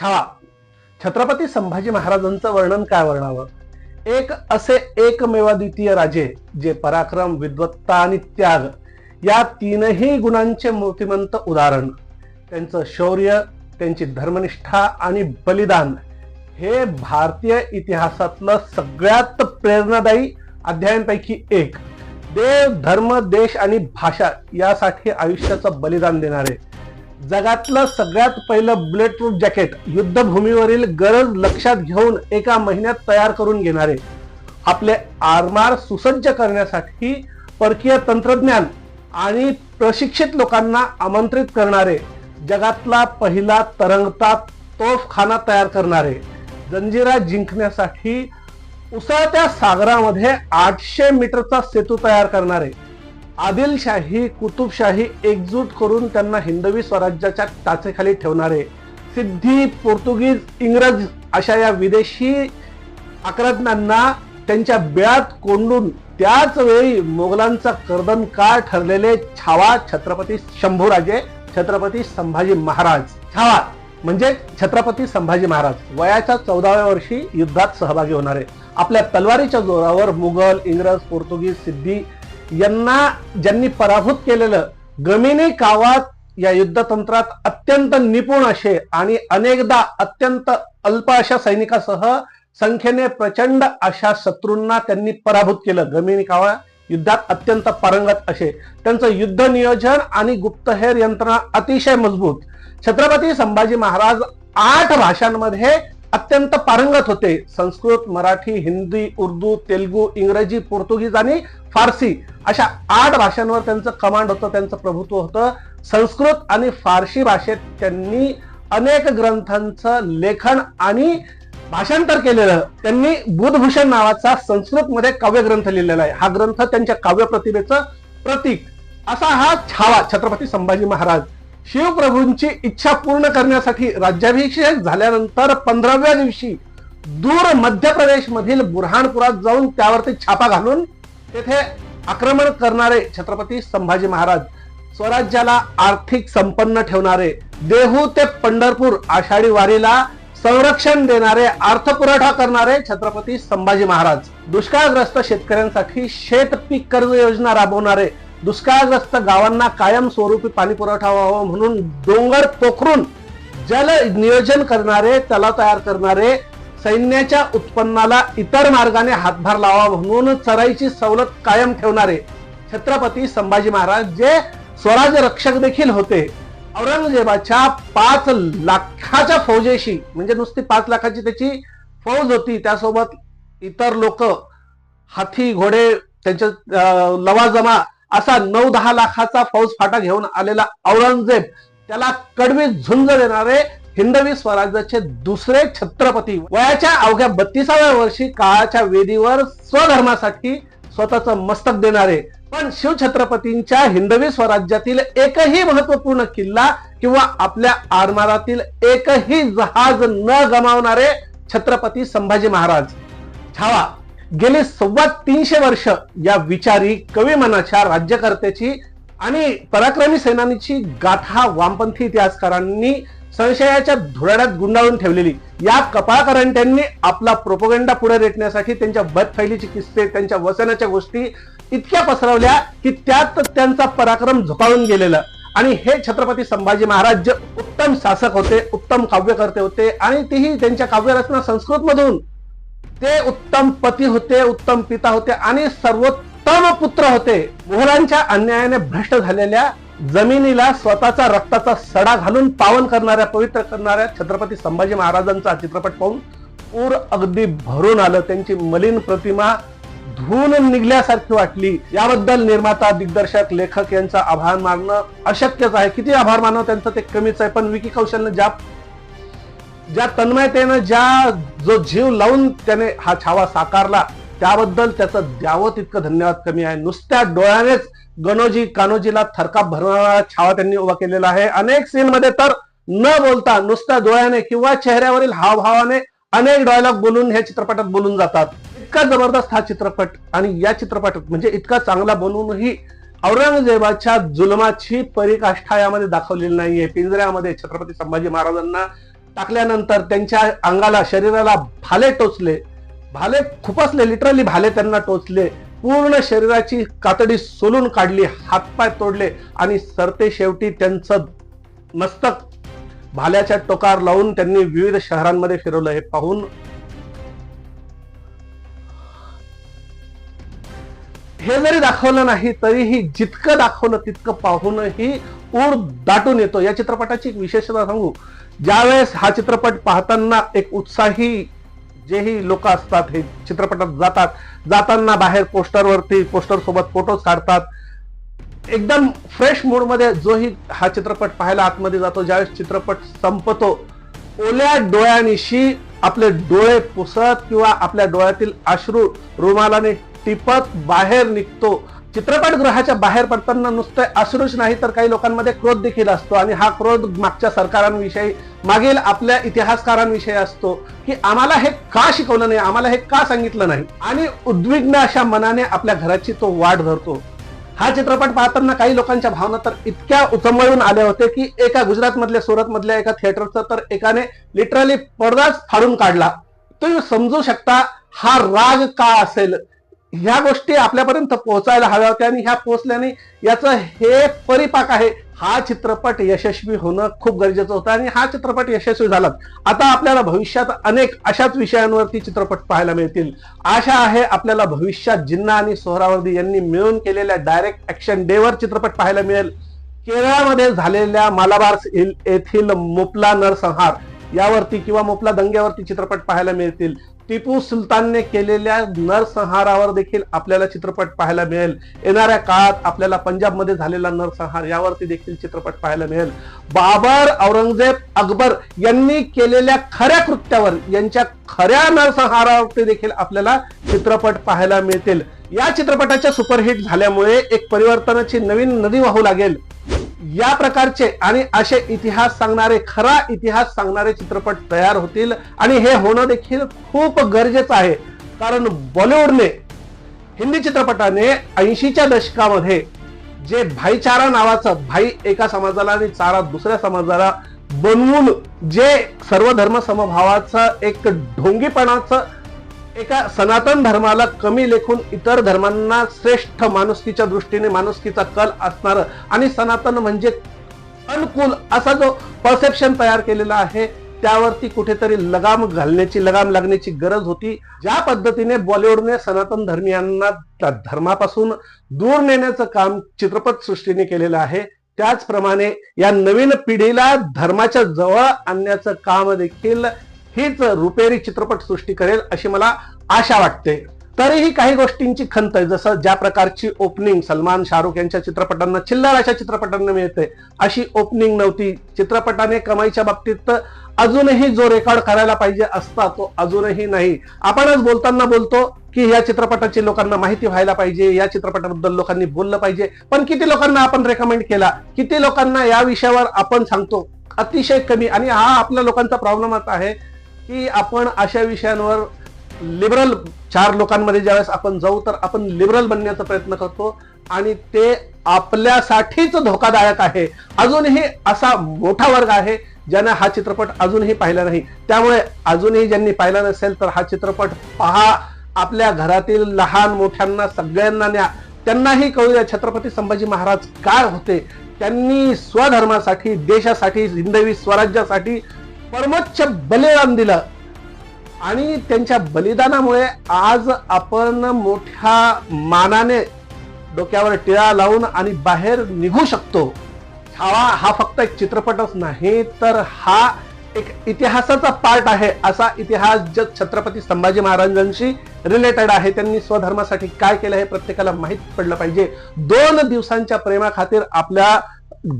छावा छत्रपती संभाजी महाराजांचं वर्णन काय वर्णावं? एक असे एकमेवाद्वितीय राजे जे पराक्रम विद्वत्ता आणि त्याग या तीनही गुणांचे मूर्तिमंत उदाहरण. त्यांचं शौर्य त्यांची धर्मनिष्ठा आणि बलिदान हे भारतीय इतिहासातलं सगळ्यात प्रेरणादायी अध्यायांपैकी एक. देव धर्म देश आणि भाषा यासाठी आयुष्याचं बलिदान देणारे जगातलं सगळ्यात पहिलं बुलेट प्रूफ जॅकेट युद्धभूमीवरील गरज लक्षात घेऊन एका महिन्यात तयार करून घेणारे आपले आरमार सुसज्ज करण्यासाठी परकीय तंत्रज्ञान आणि प्रशिक्षित लोकांना आमंत्रित करणारे जगातला पहिला तरंगता तोफखाना तयार करणारे जंजिरा जिंकण्यासाठी उसळत्या सागरामध्ये आठशे मीटरचा सेतू तयार करणारे आदिलशाही कुतुबशाही एकजूट करून त्यांना हिंदवी स्वराज्याच्या टाचेखाली ठेवणारे सिद्धी पोर्तुगीज इंग्रज अशा या विदेशी आक्रमणांना त्यांच्या बिळात कोंडून त्याच वेळी मोगलांचा कर्दन काळ ठरलेले छावा छत्रपती शंभूराजे छत्रपती संभाजी महाराज. छावा म्हणजे छत्रपती संभाजी महाराज. वयाच्या चौदाव्या वर्षी युद्धात सहभागी होणारे. आपल्या तलवारीच्या जोरावर मुघल इंग्रज पोर्तुगीज सिद्धी यांना ज्यांनी पराभूत केलेलं गमिनी कावात या युद्धतंत्रात अत्यंत निपुण असे आणि अनेकदा अत्यंत अल्प अशा सैनिकासह संख्येने प्रचंड अशा शत्रूंना त्यांनी पराभूत केलं. गमिनी कावा युद्धात अत्यंत पारंगत असे. त्यांचं युद्ध नियोजन आणि गुप्तहेर यंत्रणा अतिशय मजबूत. छत्रपती संभाजी महाराज आठ भाषांमध्ये अत्यंत पारंगत होते. संस्कृत मराठी हिंदी उर्दू तेलुगू इंग्रजी पोर्तुगीज आणि फारसी अशा आठ भाषांवर त्यांचं कमांड होतं त्यांचं प्रभुत्व होतं. संस्कृत आणि फारसी भाषेत त्यांनी अनेक ग्रंथांचं लेखन आणि भाषांतर केलेलं. त्यांनी बुधभूषण नावाचा संस्कृतमध्ये काव्यग्रंथ लिहिलेला आहे. हा ग्रंथ त्यांच्या काव्य प्रतिभेचं प्रतीक. असा हा छावा छत्रपती संभाजी महाराज शिवप्रभूंची इच्छा पूर्ण करण्यासाठी राज्याभिषेक झाल्यानंतर पंधराव्या दिवशी दूर मध्य प्रदेश मधील बुरहानपुरात जाऊन त्यावरती छापा घालून तेथे आक्रमण करणारे छत्रपती संभाजी महाराज स्वराज्याला आर्थिक संपन्न ठेवणारे देहू ते पंढरपूर आषाढी वारीला संरक्षण देणारे अर्थपुरवठा करणारे छत्रपती संभाजी महाराज. दुष्काळग्रस्त शेतकऱ्यांसाठी शेत पीक कर्ज योजना राबवणारे दुष्काळग्रस्त गावांना कायम स्वरूपी पाणी पुरवठा व्हावा म्हणून डोंगर पोखरून जल नियोजन करणारे तलाव तयार करणारे सैन्याच्या उत्पन्नाला इतर मार्गाने हातभार लावा म्हणून चराईची सवलत कायम ठेवणारे छत्रपती संभाजी महाराज जे स्वराज्य रक्षक देखील होते. औरंगजेबाच्या पाच लाखाच्या फौजेशी म्हणजे नुसती पाच लाखाची त्याची फौज होती त्यासोबत इतर लोक हाती घोडे त्यांच्या लवाजमा असा नऊ दहा लाखाचा फौज फाटा घेऊन आलेला औरंगजेब त्याला कडवी झुंज देणारे हिंदवी स्वराज्याचे दुसरे छत्रपती. वयाच्या अवघ्या बत्तीसाव्या वर्षी काळाच्या वेदीवर स्वधर्मासाठी स्वतःचं मस्तक देणारे. पण शिवछत्रपतींच्या हिंदवी स्वराज्यातील एकही महत्त्वपूर्ण किल्ला किंवा आपल्या आरमारातील एकही जहाज न गमावणारे छत्रपती संभाजी महाराज. छावा गेली सव्वा तीनशे वर्ष या विचारी कवी मनाच्या राज्यकर्त्याची आणि पराक्रमी सेनानीची गाथा वामपंथी इतिहासकारांनी संशयाच्या धुराड्यात गुंडाळून ठेवलेली. या कपाळकरांट्यांनी आपला प्रोपोगंडा पुढे रेटण्यासाठी त्यांच्या बदफैलीचे किस्से त्यांच्या वसनाच्या गोष्टी इतक्या पसरवल्या की त्यात त्यांचा पराक्रम झोपाळून गेलेला. आणि हे छत्रपती संभाजी महाराज जे उत्तम शासक होते उत्तम काव्यकर्ते होते आणि तेही त्यांच्या काव्यरचना संस्कृत मधून ते उत्तम पती होते उत्तम पिता होते आणि सर्वोत्तम पुत्र होते. मोहरांच्या अन्यायाने भ्रष्ट झालेल्या जमिनीला स्वतःचा रक्ताचा सडा घालून पावन करणाऱ्या पवित्र करणाऱ्या छत्रपती संभाजी महाराजांचा चित्रपट पाहून पूर अगदी भरून आलं. त्यांची मलिन प्रतिमा धुवून निघल्यासारखी वाटली. याबद्दल निर्माता दिग्दर्शक लेखक यांचा आभार मानणं अशक्यच आहे. किती आभार मानव त्यांचं ते कमीच आहे. पण विकी कौशलनं ज्या ज्या तन्मयतेनं ज्या जो जीव लावून त्याने हा छावा साकारला त्याबद्दल त्याचं द्यावं तितकं धन्यवाद कमी आहे. नुसत्या डोळ्यानेच गणोजी कानोजीला थरकाप भरणारा छावा त्यांनी उभा केलेला आहे. अनेक सीन मध्ये तर न बोलता नुसत्या डोळ्याने किंवा चेहऱ्यावरील हावभावाने अनेक डॉयलॉग बोलून ह्या चित्रपटात बोलून जातात. इतका जबरदस्त हा चित्रपट आणि या चित्रपटात म्हणजे इतका चांगला बनवूनही औरंगजेबाच्या जुलमाची परिकाष्ठा यामध्ये दाखवलेली नाहीये. पिंजऱ्यामध्ये छत्रपती संभाजी महाराजांना टाकल्यानंतर त्यांच्या अंगाला शरीराला भाले टोचले. भाले खुपसले लिटरली भाले त्यांना टोचले. पूर्ण शरीराची कातडी सोलून काढली हातपाय तोडले आणि सरते शेवटी त्यांचं मस्तक भाल्याच्या टोकार लावून त्यांनी विविध शहरांमध्ये फिरवलं. हे पाहून हे जरी दाखवलं नाही तरीही जितकं दाखवलं तितकं पाहूनही ऊर दाटून येतो. या चित्रपटाची एक विशेषता सांगू. ज्यावेळेस हा चित्रपट पाहताना एक उत्साही जेही लोक असतात हे चित्रपटात जातात जाताना बाहेर पोस्टरवरती पोस्टर सोबत फोटोज काढतात. एकदम फ्रेश मूडमध्ये जोही हा चित्रपट पाहायला आतमध्ये जातो ज्यावेळेस चित्रपट संपतो ओल्या डोळ्यानिशी आपले डोळे पुसत किंवा आपल्या डोळ्यातील अश्रू रुमालाने टिपत बाहेर निघतो. चित्रपटगृहाच्या बाहेर पडताना नुसतं अश्रूच नाही तर काही लोकांमध्ये क्रोध देखील असतो. आणि हा क्रोध मागच्या सरकारांविषयी मागील आपल्या इतिहासकारांविषयी असतो की आम्हाला हे का शिकवलं नाही आम्हाला हे का सांगितलं नाही? आणि उद्विग्न अशा मनाने आपल्या घराची तो वाट धरतो. हा चित्रपट पाहताना काही लोकांच्या भावना तर इतक्या उचंबळून आल्या होते की एका गुजरात मधल्या सुरत मधल्या एका थिएटरचा तर एकाने लिटरली पडदाच फाडून काढला. तुम्ही समजू शकता हा राग का असेल? ह्या गोष्टी आपल्यापर्यंत पोहोचायला हव्या होत्या आणि ह्या पोहोचल्याने याचं हे परिपाक आहे. हा चित्रपट यशस्वी होणं खूप गरजेचं होतं आणि हा चित्रपट यशस्वी झाला. आता आपल्याला भविष्यात अनेक अशाच विषयांवरती चित्रपट पाहायला मिळतील. आशा आहे आपल्याला भविष्यात जिन्ना आणि सोहरावर्दी यांनी मिळून केलेल्या डायरेक्ट ऍक्शन डेवर चित्रपट पाहायला मिळेल. केरळमध्ये झालेल्या मालाबार येथील मोपला नरसंहार यावरती किंवा मोपला दंग्यावरती चित्रपट पाहायला मिळतील. टिपू सुलतानने केलेल्या नरसंहारावर देखील आपल्याला चित्रपट पाहायला मिळेल. येणाऱ्या काळात आपल्याला पंजाबमध्ये झालेला नरसंहार यावरती देखील चित्रपट पाहायला मिळेल. बाबर औरंगजेब अकबर यांनी केलेल्या खऱ्या कृत्यावर यांच्या खऱ्या नरसंहारावरती देखील आपल्याला चित्रपट पाहायला मिळतील. या चित्रपटाच्या सुपरहिट झाल्यामुळे एक परिवर्तनाची नवीन नदी वाहू लागेल. या प्रकारचे आणि असे इतिहास सांगणारे खरा इतिहास सांगणारे चित्रपट तयार होतील. आणि हे होणं देखील खूप गरजेचं आहे. कारण बॉलिवूडने हिंदी चित्रपटाने ऐंशीच्या दशकामध्ये जे भाईचारा नावाचं भाई एका समाजाला आणि चारा दुसऱ्या समाजाला बनवून जे सर्वधर्म समभावाचं एक ढोंगीपणाचं एका सनातन धर्माला कमी लेखून इतर धर्मांना श्रेष्ठ माणुसकीच्या दृष्टीने माणुसकीचा कल असणार आणि सनातन म्हणजे अनुकूल असा जो परसेप्शन तयार केलेला आहे त्यावरती कुठेतरी लगाम घालण्याची लगाम लागण्याची गरज होती. ज्या पद्धतीने बॉलिवूडने सनातन धर्मियांना त्या धर्मापासून दूर नेण्याचं काम चित्रपट सृष्टीने केलेलं आहे त्याचप्रमाणे या नवीन पिढीला धर्माच्या जवळ आणण्याचं काम देखील हीच रुपेरी चित्रपट सृष्टी करेल अशी मला आशा वाटते. तरीही काही गोष्टींची खंत आहे. जसं ज्या प्रकारची ओपनिंग सलमान शाहरुख यांच्या चित्रपटांना चिल्लर अशा चित्रपटांना मिळते अशी ओपनिंग नव्हती. चित्रपटाने कमाईच्या बाबतीत अजूनही जो रेकॉर्ड करायला पाहिजे असता तो अजूनही नाही. आपणच बोलताना बोलतो की या चित्रपटाची लोकांना माहिती व्हायला पाहिजे या चित्रपटाबद्दल लोकांनी बोललं पाहिजे. पण किती लोकांना आपण रेकमेंड केला? किती लोकांना या विषयावर आपण सांगतो? अतिशय कमी. आणि हा आपल्या लोकांचा प्रॉब्लेमच आहे. की आपण अशा विषयांवर लिबरल चार लोकांमध्ये ज्यावेळेस आपण जाऊ तर आपण लिबरल बनण्याचा प्रयत्न करतो. आणि ते आपल्यासाठीच धोकादायक आहे. अजूनही असा मोठा वर्ग आहे ज्याने हा चित्रपट अजूनही पाहिला नाही. त्यामुळे अजूनही ज्यांनी पाहिला नसेल तर हा चित्रपट पहा. आपल्या घरातील लहान मोठ्यांना सगळ्यांना न्या. त्यांनाही कळू द्या छत्रपती संभाजी महाराज काय होते. त्यांनी स्वधर्मासाठी देशासाठी हिंदवी स्वराज्यासाठी परमोच्च बलिदान दिलं. आणि त्यांच्या बलिदानामुळे आज आपण मोठ्या मानाने डोक्यावर टिळा लावून आणि बाहेर निघू शकतो. हा हा फक्त एक चित्रपटच नाही तर हा एक इतिहासाचा पार्ट आहे असा इतिहास जग छत्रपती संभाजी महाराजांशी रिलेटेड आहे. त्यांनी स्वधर्मासाठी काय केलं हे प्रत्येकाला माहीत पडलं पाहिजे. दोन दिवसांच्या प्रेमाखातीर आपल्या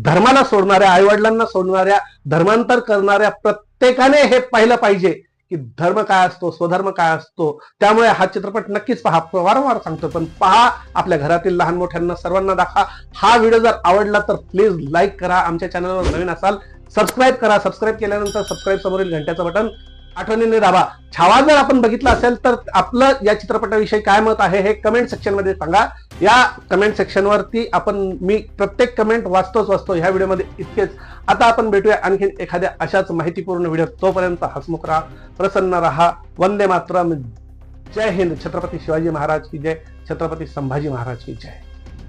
धर्माला सोडणाऱ्या आईवडिलांना सोडणाऱ्या धर्मांतर करणाऱ्या प्रत्येकाने हे पाहिलं पाहिजे की धर्म काय असतो स्वधर्म काय असतो. त्यामुळे हा चित्रपट नक्कीच पहा. वारंवार सांगतो पण पहा आपल्या घरातील लहान मोठ्यांना सर्वांना दाखवा. हा व्हिडिओ जर आवडला तर प्लीज लाईक करा. आमच्या चॅनलवर नवीन असाल सबस्क्राईब करा. सबस्क्राईब केल्यानंतर सबस्क्राईब समोरील घंट्याचं बटन आठवणीने दाबा. छावा जर आपण बघितला असेल तर आपलं या चित्रपटाविषयी काय मत आहे हे कमेंट सेक्शनमध्ये सांगा. या कमेंट सेक्शनवरती आपण मी प्रत्येक कमेंट वाचतोच वाचतो ह्या व्हिडिओमध्ये इतकेच. आता आपण भेटूया आणखीन एखाद्या अशाच माहितीपूर्ण व्हिडिओ तोपर्यंत हसमुख राहा प्रसन्न राहा. वंदे मातरम. जय हिंद. छत्रपती शिवाजी महाराज की जय. छत्रपती संभाजी महाराज की जय.